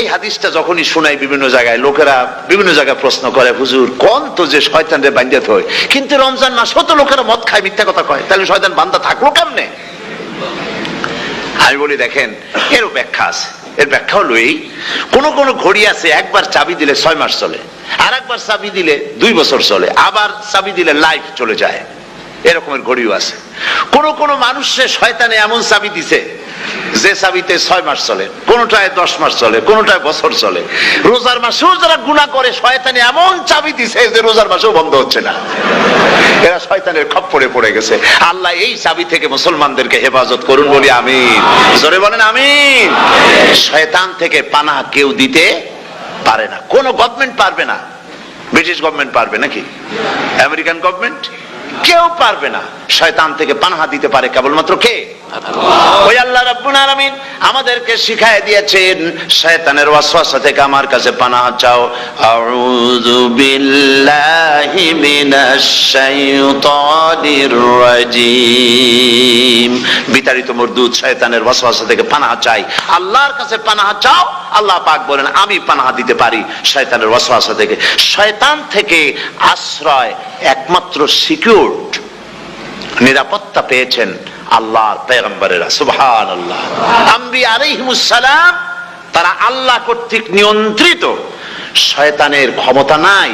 এই হাদিসটা যখনই শোনাই বিভিন্ন জায়গায়, লোকেরা বিভিন্ন জায়গায় প্রশ্ন করে, হুজুর, কোন তো যে শয়তানরে বান্ধাত হয় কিন্তু রমজান মাস তো লোকেরা মদ খায়, মিথ্যা কথা কয়। তাহলে শয়তান বান্ধা থাকল কেমনে? আমি বলি, দেখেন এরও ব্যাখ্যা আছে। এর ব্যাখ্যা হলো এই, কোন কোন ঘড়ি আছে, একবার চাবি দিলে ছয় মাস চলে আর একবার চাবি দিলে দুই বছর চলে, আবার চাবি দিলে লাইফ চলে যায়। এরকমের ঘড়িও আছে। কোন কোন মানুষের শয়তানে এমন চাবি দিছে যে চাবিতে ছয় মাস চলে, কোনটায় দশ মাস চলে, কোনটায় বছর চলে। রোজার মাসেও যারা গুণা করে, শয়তানে এমন চাবি দিছে যে রোজার মাসেও বন্ধ হচ্ছে না। এরা শয়তানের খপ্পরে পড়ে গেছে। আল্লাহ এই চাবি থেকে মুসলমানদেরকে হেফাজত করুন বলি আমি জোরে বলেন আমি শয়তান থেকে পানা কেউ দিতে পারে না। কোন গভর্নমেন্ট পারবে না। ব্রিটিশ গভর্নমেন্ট পারবে নাকি? আমেরিকান গভর্নমেন্ট কেউ পারবে না। শয়তান থেকে পানাহা দিতে পারে কেবলমাত্র কে? ওই আল্লাহ রাব্বুল আলামিন আমাদেরকে শিখায় দিয়েছেন, শয়তানের ওয়াসওয়াসা থেকে আমার কাছে পানা চাও। আউযু বিল্লাহি মিনাশ শাইতানির রাজিম। বিতাড়িত মরদুদ শয়তানের ওয়াসওয়াসা থেকে পানাহ চাই। আল্লাহর কাছে পানাহ চাও, আল্লাহ পাক বলেন, আমি পানাহ দিতে পারি শয়তানের ওয়াসওয়াসা থেকে। শয়তান থেকে আশ্রয় একমাত্র সিকিউরড নিরাপত্তা পেয়েছেন আল্লাহর পেগম্বরেরা সুবহান আল্লাহ আম্বি আলাইহিমুসসালাম তারা আল্লাহ কর্তৃক নিয়ন্ত্রিত। শয়তানের ক্ষমতা নাই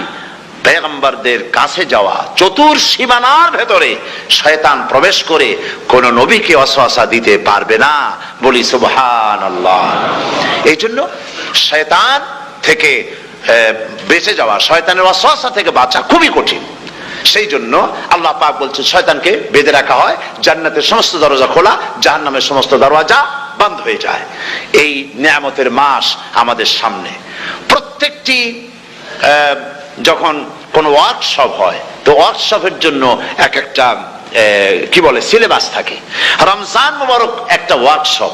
পেগম্বরদের কাছে যাওয়া, চতুর সীমানার ভেতরে শয়তান প্রবেশ করে কোন নবীকে অসহসা দিতে পারবে না। বলি সুবহান আল্লাহ এই জন্য শয়তান থেকে বেঁচে যাওয়া, শয়তানের অসহসা থেকে বাঁচা খুবই কঠিন। সেই জন্য আল্লাহ পাক বলছে শয়তানকে বেঁধে রাখা হয়, জান্নাতের সমস্ত দরজা খোলা, জাহান্নামের সমস্ত দরজা বন্ধ হয়ে যায়। এই নিয়ামতের মাস আমাদের সামনে। প্রত্যেকটি যখন কোনো ওয়ার্কশপ হয়, তো ওয়ার্কশপের জন্য এক একটা কি বলে সিলেবাস থাকে। রমজান মুবারক একটা ওয়ার্কশপ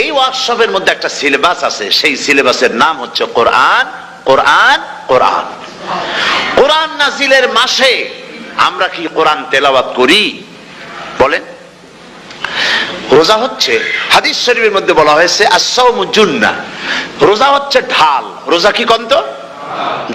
এই ওয়ার্কশপের মধ্যে একটা সিলেবাস আছে, সেই সিলেবাসের নাম হচ্ছে কোরআন কোরআন কোরআন। কোরআন নাজিলের মাসে আমরা কি কোরআন তেলাওয়াত করি? বলেন। রোজা হচ্ছে, হাদিস শরীফের মধ্যে বলা হয়েছে আসাউমু জুন্না। রোজা হচ্ছে ঢাল। রোজা কি কন্ত?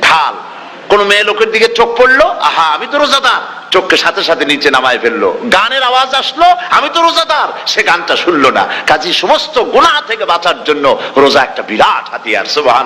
ঢাল। কোন মেয়ে লোকের দিকে চোখ পড়ল, আহা, আমি তো রোজাদার। চোখকে সাথে সাথে নিচে নামায় ফেলল। গানের আওয়াজ আসলো, আমি তো রোজাদার। সে গানটা শুনলো না। কাজী, সমস্ত গুণা থেকে বাঁচার জন্য রোজা একটা বিরাট হাতিয়ার সুবাহ